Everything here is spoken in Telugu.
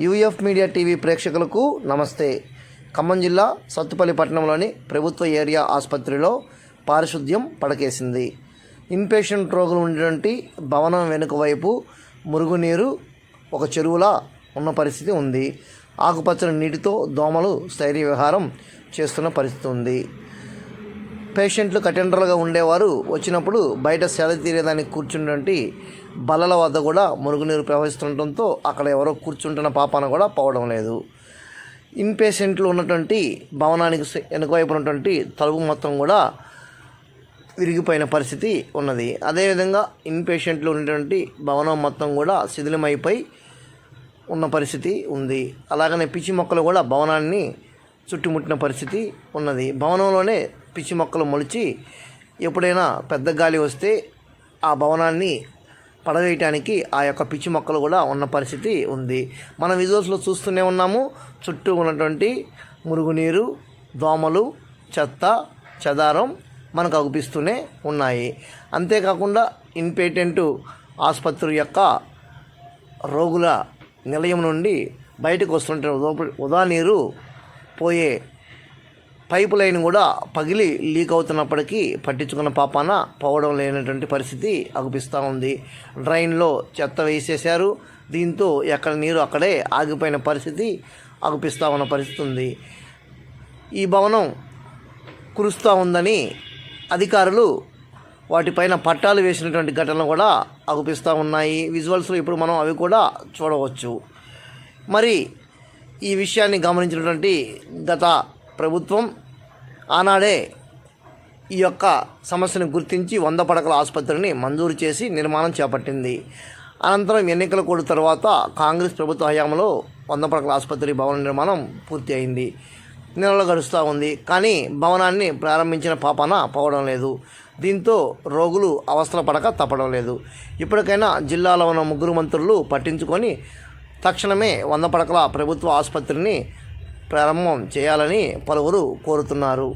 యూఎఫ్ మీడియా టీవీ ప్రేక్షకులకు నమస్తే. ఖమ్మం జిల్లా సత్తుపల్లి పట్టణంలోని ప్రభుత్వ ఏరియా ఆసుపత్రిలో పారిశుద్ధ్యం పడకేసింది. ఇన్పేషెంట్ రోగులు ఉండేటువంటి భవనం వెనుక వైపు మురుగునీరు ఒక చెరువులా ఉన్న పరిస్థితి ఉంది. ఆకుపచ్చని నీటితో దోమలు స్థైర్య విహారం చేస్తున్న పరిస్థితి ఉంది. పేషెంట్లు కటెండర్లుగా ఉండేవారు. వచ్చినప్పుడు బయట సేద తీరేదానికి కూర్చున్నటువంటి బల్లల వద్ద కూడా మురుగునీరు ప్రవహిస్తుండటంతో అక్కడ ఎవరో కూర్చుంటున్న పాపాన కూడా పోవడం లేదు. ఇన్ పేషెంట్లు ఉన్నటువంటి భవనానికి వెనుకవైపు ఉన్నటువంటి తలుపు మొత్తం కూడా విరిగిపోయిన పరిస్థితి ఉన్నది. అదేవిధంగా ఇన్ పేషెంట్లు ఉన్నటువంటి భవనం మొత్తం కూడా శిథిలమైపోయి ఉన్న పరిస్థితి ఉంది. అలాగనే పిచ్చి మొక్కలు కూడా భవనాన్ని చుట్టుముట్టిన పరిస్థితి ఉన్నది. భవనంలోనే పిచ్చి మొక్కలు మొలిచి ఎప్పుడైనా పెద్ద గాలి వస్తే ఆ భవనాన్ని పడవేయటానికి ఆ యొక్క పిచ్చి మొక్కలు కూడా ఉన్న పరిస్థితి ఉంది. మన విజువల్స్లో చూస్తూనే ఉన్నాము చుట్టూ ఉన్నటువంటి మురుగునీరు దోమలు చెత్త చెదారం మనకు అగుపిస్తూనే ఉన్నాయి. అంతేకాకుండా ఇన్పేటెంట్ ఆసుపత్రి యొక్క రోగుల నిలయం నుండి బయటకు వస్తుంటే ఉదా- ఉదా నీరు పోయే పైపు లైన్ కూడా పగిలి లీక్ అవుతున్నప్పటికీ పట్టించుకున్న పాపాన పోవడం లేనటువంటి పరిస్థితి అగుపిస్తూ ఉంది. డ్రైన్లో చెత్త వేసేశారు. దీంతో ఎక్కడ నీరు అక్కడే ఆగిపోయిన పరిస్థితి అగుపిస్తూ ఉన్న పరిస్థితి ఉంది. ఈ భవనం కురుస్తూ ఉందని అధికారులు వాటిపైన పట్టాలు వేసినటువంటి ఘటనలు కూడా అగుపిస్తూ ఉన్నాయి. విజువల్స్లో ఇప్పుడు మనం అవి కూడా చూడవచ్చు. మరి ఈ విషయాన్ని గమనించినటువంటి గత ప్రభుత్వం ఆనాడే ఈ యొక్క సమస్యను గుర్తించి వంద పడకల ఆసుపత్రిని మంజూరు చేసి నిర్మాణం చేపట్టింది. అనంతరం ఎన్నికల కోడ్ తర్వాత కాంగ్రెస్ ప్రభుత్వ హయాంలో వంద పడకల ఆసుపత్రి భవన నిర్మాణం పూర్తి అయింది. నెలలు గడుస్తూ ఉంది. కానీ భవనాన్ని ప్రారంభించిన పాపన పోవడం లేదు. దీంతో రోగులు అవస్థల పడక తప్పడం లేదు. ఇప్పటికైనా జిల్లాలో ఉన్న ముగ్గురు మంత్రులు పట్టించుకొని తక్షణమే వంద పడకల ప్రభుత్వ ఆసుపత్రిని ప్రారంభం చేయాలని పలువురు కోరుతున్నారు.